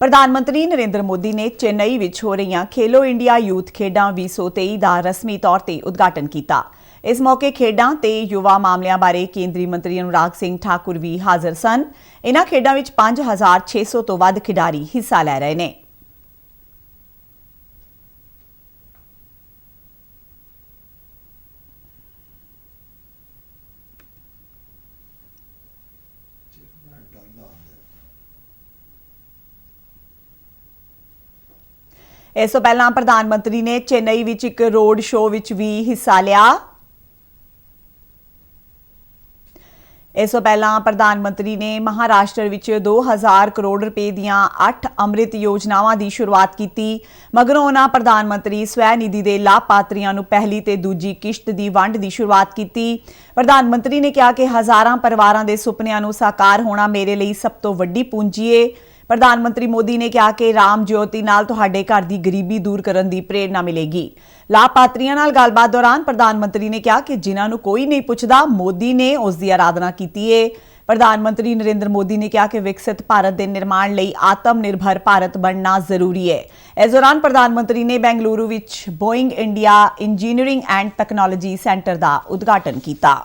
ਪ੍ਰਧਾਨ ਮੰਤਰੀ ਨਰਿੰਦਰ ਮੋਦੀ ਨੇ ਚੇਨਈ ਵਿੱਚ ਹੋ ਰਹੀਆਂ ਖੇਲੋ ਇੰਡੀਆ ਯੂਥ ਖੇਡਾਂ 2023 ਦਾ ਰਸਮੀ ਤੌਰ ਤੇ ਉਦਘਾਟਨ ਕੀਤਾ। ਇਸ ਮੌਕੇ ਖੇਡਾਂ ਤੇ ਯੁਵਾ ਮਾਮਲਿਆਂ ਬਾਰੇ ਕੇਂਦਰੀ ਮੰਤਰੀ ਅਨੁਰਾਗ ਸਿੰਘ ਠਾਕੁਰ ਵੀ ਹਾਜ਼ਰ ਸਨ। ਇਨ੍ਹਾਂ ਖੇਡਾਂ ਵਿੱਚ 5600 ਤੋਂ ਵੱਧ ਖਿਡਾਰੀ ਹਿੱਸਾ ਲੈ ਰਹੇ ਨੇ। ਇਸ ਤੋਂ ਪਹਿਲਾਂ ਪ੍ਰਧਾਨ ਮੰਤਰੀ ਨੇ ਚੇਨਈ ਵਿੱਚ ਇੱਕ ਰੋਡ ਸ਼ੋਅ ਵਿੱਚ ਵੀ ਹਿੱਸਾ ਲਿਆ। ਇਸ ਤੋਂ ਪਹਿਲਾਂ ਪ੍ਰਧਾਨ ਮੰਤਰੀ ਨੇ ਮਹਾਰਾਸ਼ਟਰ ਵਿੱਚ 2000 ਕਰੋੜ ਰੁਪਏ ਦੀਆਂ 8 ਅੰਮ੍ਰਿਤ ਯੋਜਨਾਵਾਂ ਦੀ ਸ਼ੁਰੂਆਤ ਕੀਤੀ। ਮਗਰੋਂ ਉਹਨਾਂ ਪ੍ਰਧਾਨ ਮੰਤਰੀ ਸਵੈ ਨਿਧੀ ਦੇ ਲਾਭਪਾਤਰੀਆਂ ਨੂੰ ਪਹਿਲੀ ਤੇ ਦੂਜੀ ਕਿਸ਼ਤ ਦੀ ਵੰਡ ਦੀ ਸ਼ੁਰੂਆਤ ਕੀਤੀ। ਪ੍ਰਧਾਨ ਮੰਤਰੀ ਨੇ ਕਿਹਾ ਕਿ ਹਜ਼ਾਰਾਂ ਪਰਿਵਾਰਾਂ ਦੇ ਸੁਪਨਿਆਂ ਨੂੰ ਸਾਕਾਰ ਹੋਣਾ ਮੇਰੇ ਲਈ ਸਭ ਤੋਂ ਵੱਡੀ ਪੂੰਜੀ ਏ। ਪ੍ਰਧਾਨ ਮੰਤਰੀ ਮੋਦੀ ਨੇ ਕਿਹਾ ਕਿ ਰਾਮ ਜਯੋਤੀ ਨਾਲ ਤੁਹਾਡੇ ਘਰ ਦੀ ਗਰੀਬੀ ਦੂਰ ਕਰਨ ਦੀ ਪ੍ਰੇਰਣਾ ਮਿਲੇਗੀ। ਲਾਭਪਾਤਰੀਆਂ ਨਾਲ ਗੱਲਬਾਤ ਦੌਰਾਨ ਪ੍ਰਧਾਨ ਮੰਤਰੀ ਨੇ ਕਿਹਾ ਕਿ ਜਿਨ੍ਹਾਂ ਨੂੰ ਕੋਈ ਨਹੀਂ ਪੁੱਛਦਾ, ਮੋਦੀ ਨੇ ਉਸ ਦੀ ਆਰਾਧਨਾ ਕੀਤੀ ਏ। ਪ੍ਰਧਾਨ ਮੰਤਰੀ ਨਰਿੰਦਰ ਮੋਦੀ ਨੇ ਕਿਹਾ ਕਿ ਵਿਕਸਿਤ ਭਾਰਤ ਦੇ ਨਿਰਮਾਣ ਲਈ ਆਤਮ ਨਿਰਭਰ ਭਾਰਤ ਬਣਨਾ ਜ਼ਰੂਰੀ ਹੈ ਇਸ ਦੌਰਾਨ ਪ੍ਰਧਾਨ ਮੰਤਰੀ ਨੇ ਬੈਂਗਲੁਰੂ ਵਿੱਚ Boeing India engineering and technology centre ਦਾ ਉਦਘਾਟਨ ਕੀਤਾ।